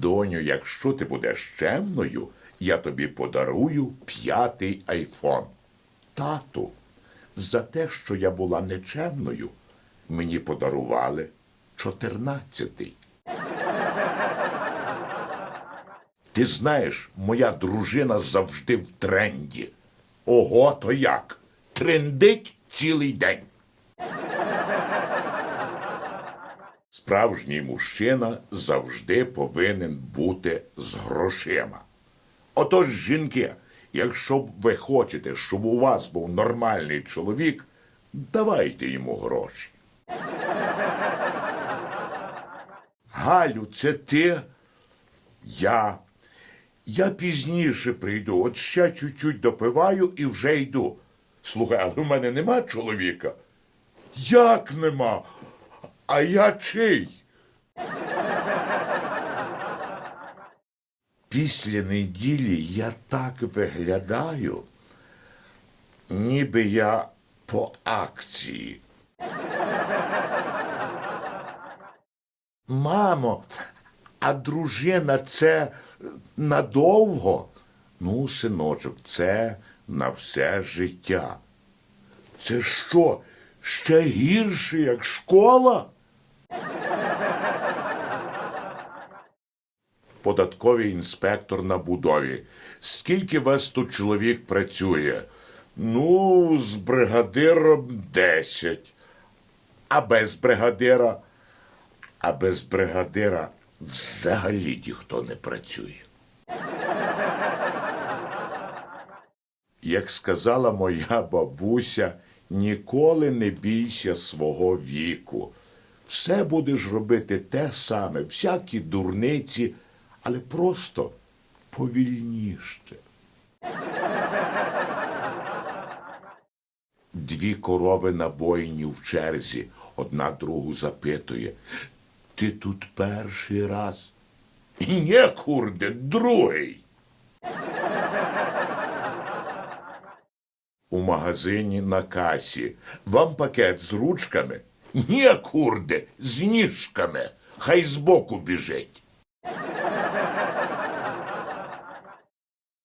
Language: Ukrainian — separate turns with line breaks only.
Доню, якщо ти будеш чемною, я тобі подарую п'ятий айфон. Тату, за те, що я була нечемною, мені подарували чотирнадцятий. Ти знаєш, моя дружина завжди в тренді. Ого, то як? Трендить цілий день. Справжній мужчина завжди повинен бути з грошима. Отож, жінки, якщо б ви хочете, щоб у вас був нормальний чоловік, давайте йому гроші. Галю, це ти? Я. Я пізніше прийду, от ще чуть-чуть допиваю і вже йду. Слухай, але в мене нема чоловіка. Як нема? А я чий? Після неділі я так виглядаю, ніби я по акції. Мамо, а дружина це надовго? Ну, синочок, це на все життя. Це що, ще гірше, як школа? Податковий інспектор на будові. Скільки вас тут чоловік працює? Ну, з бригадиром десять. А без бригадира? А без бригадира взагалі ніхто не працює. Як сказала моя бабуся, ніколи не бійся свого віку. Все будеш робити те саме, всякі дурниці, але просто повільніше. Дві корови на бойні в черзі, одна другу запитує. Ти тут перший раз? Ні, курде, другий. У магазині на касі. Вам пакет з ручками? Ні, курде, з ніжками. Хай збоку біжить.